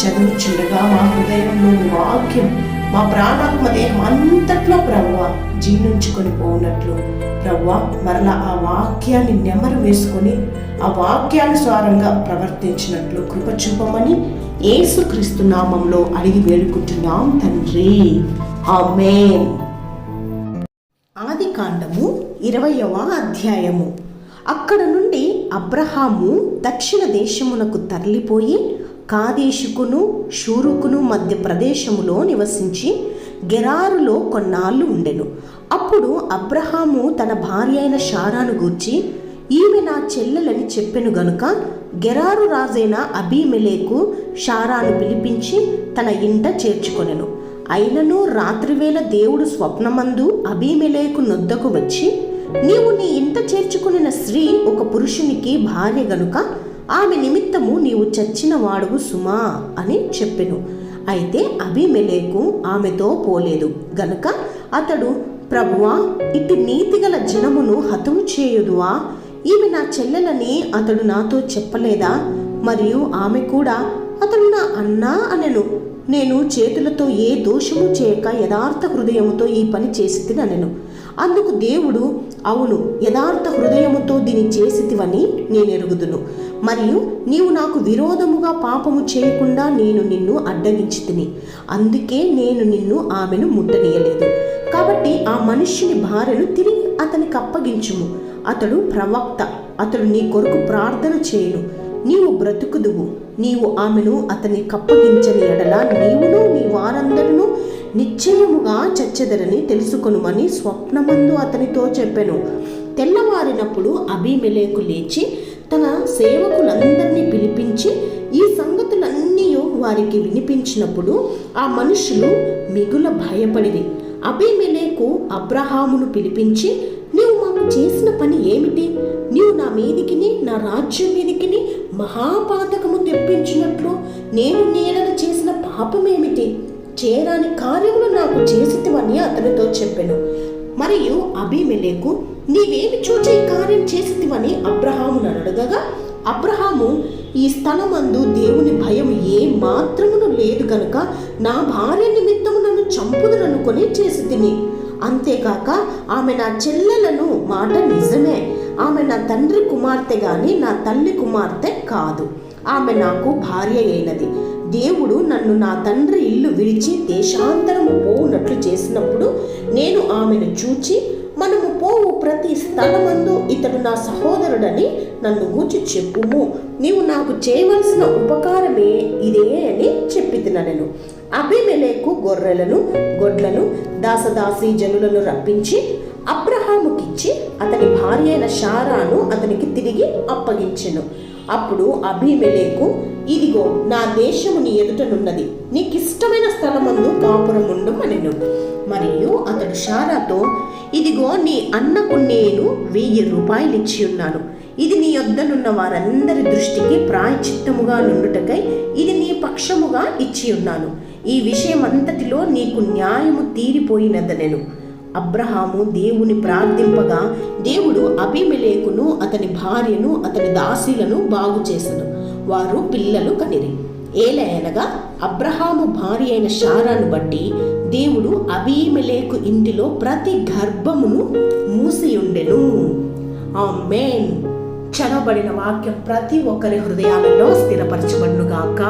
చదువుచుండగా మా హృదయంలో వాక్యం మా ప్రాణాత్మ దేహం అంతట్లో ప్రవ్వ జీర్ణించుకొని పోనట్లు ప్రవ్వ మరలా ఆ వాక్యాన్ని నెమరు వేసుకొని ఆ వాక్యానుసారంగా ప్రవర్తించినట్లు కృప చూపమని నామంలో అడిగి వేడుకుంటున్నాం తండ్రి. ఆమేన్. ఆది కాండము ఇరవయవ అధ్యాయము. అక్కడ నుండి అబ్రహాము దక్షిణ దేశమునకు తరలిపోయి కాదేశుకును షూరుకును మధ్య ప్రదేశములో నివసించి గెరారులో కొన్నాళ్ళు ఉండెను. అప్పుడు అబ్రహాము తన భార్య అయిన షారాను గూర్చి ఈమె నా చెల్లెలని చెప్పెను గనుక గెరారు రాజైన అభిమెలేకు షారాను పిలిపించి తన ఇంట చేర్చుకొనెను. అయినను రాత్రివేళ దేవుడు స్వప్నమందు అభిమెలేకు నొద్దకు వచ్చి నీవు నీ ఇంట చేర్చుకున్న స్త్రీ ఒక పురుషునికి భార్య గనుక ఆమె నిమిత్తము నీవు చచ్చిన వాడువు సుమా అని చెప్పెను. అయితే అభిమెలేకు ఆమెతో పోలేదు. గనుక అతడు ప్రభువా ఇటు నీతిగల జనమును హతము చేయుదువా? ఈమె నా చెల్లెలని అతడు నాతో చెప్పలేదా? మరియు ఆమె కూడా అతడు నా అన్నా అనెను. నేను చేతులతో ఏ దోషము చేయక యథార్థ హృదయముతో ఈ పని చేసి తిననెను అందుకు దేవుడు అవును యథార్థ హృదయముతో దీని చేసితివని నేను ఎరుగుదును మరియు నీవు నాకు విరోధముగా పాపము చేయకుండా నేను నిన్ను అడ్డగించి తిని అందుకే నేను నిన్ను ఆమెను ముట్టనీయలేదు. కాబట్టి ఆ మనుష్యుని భార్యను తిరిగి అతనికి అప్పగించుము. అతడు ప్రవక్త అతడు నీ కొరకు ప్రార్థన చేయను. నీవు బ్రతుకుదువు. నీవు ఆమెను అతని కప్పగించని ఎడల నీవును నీ వారందరినూ నిశ్చయముగా చచ్చెదరని తెలుసుకొనుమని స్వప్నమందు అతనితో చెప్పెను. తెల్లవారినప్పుడు అభిమెలేకు లేచి తన సేవకులందరినీ పిలిపించి ఈ సంగతులన్నీ వారికి వినిపించినప్పుడు ఆ మనుషులు మిగుల భయపడిరి. అభిమెలేకు అబ్రహామును పిలిపించి నీవు మాకు చేసిన పని ఏమిటి? నీవు నా మీదికిని నా రాజ్యం మీదికిని మహాపాతకము తెప్పించినట్లు నేను నేడన చేసిన పాపమేమిటి? చేయరాని కార్యములు నాకు చేసితివని అతనితో చెప్పెను. మరియు అభిమెలేకు నీవేమి చూచి ఈ కార్యం చేసితివని అబ్రహామును అడగగా అబ్రహాము ఈ స్థలమందు దేవుని భయం ఏ మాత్రమును లేదు కనుక నా భార్య నిమిత్తము నన్ను చంపుదురనుకొని చేసి తిని అంతేకాక ఆమె నా చెల్లెలను మాట నిజమే. ఆమె నా తండ్రి కుమార్తె గాని నా తల్లి కుమార్తె కాదు. ఆమె నాకు భార్య అయినది. దేవుడు నన్ను నా తండ్రి ఇల్లు విడిచి దేశాంతరము పోవునట్లు చేసినప్పుడు నేను ఆమెను చూచి మనము పోవు ప్రతి స్థలమందు ఇతడు నా సహోదరుడని నన్ను గూర్చి చెప్పుము. నీవు నాకు చేయవలసిన ఉపకారమే ఇదే అని చెప్పి తినను అభిమెలేకు గొర్రెలను గొడ్లను దాసదాసి జనులను రప్పించి అబ్రహాముకిచ్చి ఇచ్చి అతని భార్య అయిన షారాను అతనికి తిరిగి అప్పగించెను. అప్పుడు అభిమెలేకు ఇదిగో నా దేశము నీ ఎదుటనున్నది. నీకిష్టమైన స్థలమందు కాపురముండు అనెను మరియు అతడు షారాతో ఇదిగో నీ అన్నకు నేను వెయ్యి రూపాయలు ఇచ్చి ఉన్నాను ఇది నీ యొద్దనున్న వారందరి దృష్టికి ప్రాయచిత్తముగా నుండుటకై ఇది నీ పక్షముగా ఇచ్చి ఉన్నాను ఈ విషయం అంతటిలో నీకు న్యాయము తీరిపోయినదనెను. అబ్రహాము దేవుని ప్రార్థింపగా దేవుడు అభిమిలేకును అతని భార్యను అతని దాసీలను బాగు చేసెను. వారు పిల్లలు కనిరి. ఏలయనగా అబ్రహాము భార్య అయిన షారాను బట్టి దేవుడు అబీమెలేకు ఇంటిలో ప్రతి గర్భమును మూసియుండెను. ఆ మేన్ చదవబడిన వాక్యం ప్రతి ఒక్కరి హృదయాలలో స్థిరపరచబడునుగాక.